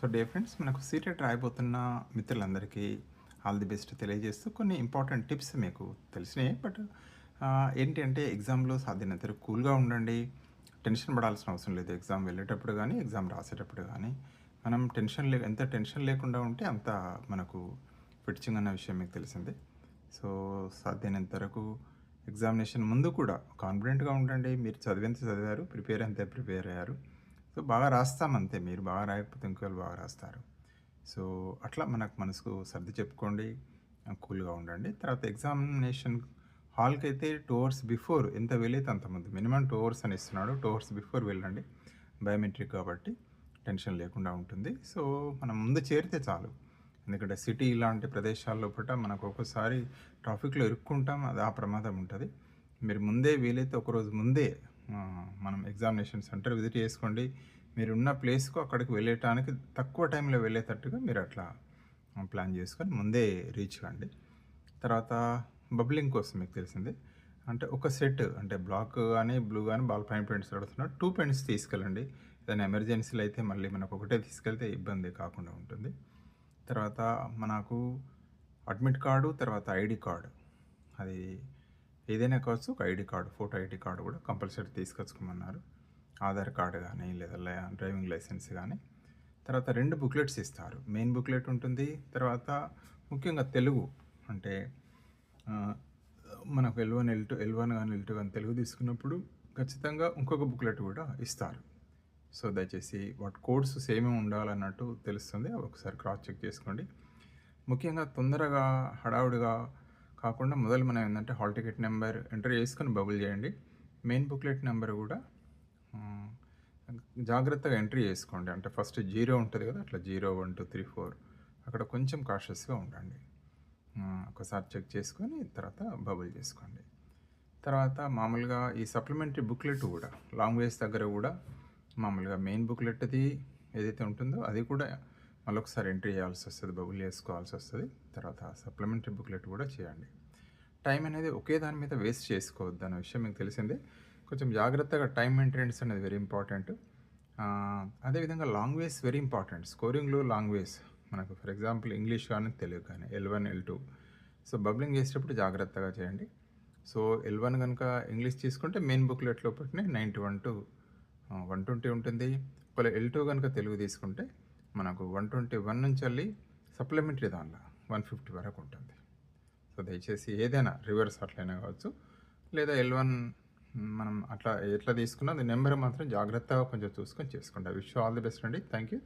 So day friends మనకు CTET రాయబోతున్న మిత్రులందరికీ ఆల్ ది బెస్ట్ తెలియజేస్తూ కొన్ని ఇంపార్టెంట్ టిప్స్ మీకు తెలిసినాయి. బట్ ఏంటి అంటే ఎగ్జామ్లో సాధ్యమైనంత కూల్గా ఉండండి. టెన్షన్ పడాల్సిన అవసరం లేదు. ఎగ్జామ్ వెళ్ళేటప్పుడు కానీ ఎగ్జామ్ రాసేటప్పుడు కానీ మనం టెన్షన్ లే ఎంత టెన్షన్ లేకుండా ఉంటే అంత మనకు ఫిట్చింగ్ అన్న విషయం మీకు తెలిసిందే. సో సాధ్యమైనంత వరకు ఎగ్జామినేషన్ ముందు కూడా కాన్ఫిడెంట్గా ఉండండి. మీరు చదివేంత చదివారు ప్రిపేర్ అంతే ప్రిపేర్ అయ్యారు. సో బాగా రాస్తాం అంతే. మీరు బాగా రాయకపోతే ఇంకోళ్ళు బాగా రాస్తారు. సో అట్లా మనకు మనసుకు సర్ది చెప్పుకోండి కూల్గా ఉండండి. తర్వాత ఎగ్జామినేషన్ హాల్కి అయితే టూ అవర్స్ బిఫోర్ ఎంత వీలైతే అంత ముందు. మినిమం టూ అవర్స్ అని ఇస్తున్నాడు. టూ అవర్స్ బిఫోర్ వెళ్ళండి. బయోమెట్రిక్ కాబట్టి టెన్షన్ లేకుండా ఉంటుంది. సో మనం ముందు చేరితే చాలు. ఎందుకంటే సిటీ ఇలాంటి ప్రదేశాల్లో పూట మనకు ఒక్కోసారి ట్రాఫిక్లో ఇరుక్కుంటాం. అది ఆ ప్రమాదం ఉంటుంది. మీరు ముందే వీలైతే ఒకరోజు ముందే మనం ఎగ్జామినేషన్ సెంటర్ విజిట్ చేసుకోండి. మీరు ఉన్న ప్లేస్కు అక్కడికి వెళ్ళటానికి తక్కువ టైంలో వెళ్ళేటట్టుగా మీరు అట్లా ప్లాన్ చేసుకొని ముందే రీచ్ కండి. తర్వాత బబ్లింగ్ కోసం మీకు తెలిసింది. అంటే ఒక సెట్ అంటే బ్లాక్ కానీ బ్లూ కానీ బాల్ పైన పెయింట్స్ అడుగుతున్నారు టూ పెయింట్స్ తీసుకెళ్ళండి. ఏదైనా ఎమర్జెన్సీలు అయితే మళ్ళీ మనకు ఒకటే తీసుకెళ్తే ఇబ్బంది కాకుండా ఉంటుంది. తర్వాత మనకు అడ్మిట్ కార్డు తర్వాత ఐడి కార్డు అది ఏదైనా కావచ్చు ఒక ID card photo ID card కూడా కంపల్సరీ తీసుకొచ్చుకోమన్నారు. ఆధార్ కార్డు కానీ లేదా డ్రైవింగ్ లైసెన్స్ కానీ తర్వాత రెండు బుక్లెట్స్ ఇస్తారు. మెయిన్ బుక్లెట్ ఉంటుంది. తర్వాత ముఖ్యంగా తెలుగు. అంటే మనకు L one L two L one కానీ ఎల్ టూ కానీ తెలుగు తీసుకున్నప్పుడు ఖచ్చితంగా ఇంకొక బుక్లెట్ కూడా ఇస్తారు. సో దయచేసి వాటి కోడ్స్ సేమే ఉండాలన్నట్టు తెలుస్తుంది. అవి ఒకసారి క్రాస్ చెక్ చేసుకోండి. ముఖ్యంగా తొందరగా హడావుడిగా కాకుండా మొదలు మనం ఏంటంటే హాల్ టికెట్ నెంబర్ ఎంటర్ చేసుకొని బబుల్ చేయండి. మెయిన్ బుక్లెట్ నెంబర్ కూడా జాగ్రత్తగా ఎంట్రీ చేసుకోండి అంటే ఫస్ట్ జీరో ఉంటుంది కదా అట్లా zero one two three four అక్కడ కొంచెం కాషియస్గా ఉండండి. ఒకసారి చెక్ చేసుకొని తర్వాత బబుల్ చేసుకోండి. తర్వాత మామూలుగా ఈ సప్లిమెంటరీ బుక్లెట్ కూడా లాంగ్వేజ్ దగ్గర కూడా మామూలుగా మెయిన్ బుక్లెట్ది ఏదైతే ఉంటుందో అది కూడా మళ్ళీ ఒకసారి ఎంట్రీ చేయాల్సి వస్తుంది బబుల్ చేసుకోవాల్సి వస్తుంది. తర్వాత సప్లిమెంటరీ బుక్లెట్ కూడా చేయండి. టైం అనేది ఒకే దాని మీద వేస్ట్ చేసుకోవద్దు అనే విషయం మీకు తెలిసిందే. కొంచెం జాగ్రత్తగా టైం మెయింటెనెన్స్ అనేది వెరీ ఇంపార్టెంట్ అదేవిధంగా లాంగ్వేజ్ వెరీ ఇంపార్టెంట్ స్కోరింగ్లో లాంగ్వేజ్ మనకు ఫర్ ఎగ్జాంపుల్ ఇంగ్లీష్ కానీ తెలుగు కానీ L one L two so bubbling చేసేటప్పుడు జాగ్రత్తగా చేయండి. సో ఎల్ వన్ కనుక ఇంగ్లీష్ తీసుకుంటే మెయిన్ బుక్లెట్లో పెట్టిన ninety one to one twenty ఉంటుంది. ఒకవేళ ఎల్ టూ కనుక తెలుగు తీసుకుంటే మనకు వన్ ట్వంటీ వన్ నుంచి వెళ్ళి సప్లిమెంటరీ దానిలో వన్ ఫిఫ్టీ వరకు ఉంటుంది. సో దయచేసి ఏదైనా రివర్స్ అట్లయినా కావచ్చు లేదా ఎల్ వన్ మనం అట్లా ఎట్లా తీసుకున్నా అది నెంబర్ మాత్రం జాగ్రత్తగా కొంచెం చూసుకొని చేసుకోండి. విష్ ఆల్ ది బెస్ట్ అండి. Thank you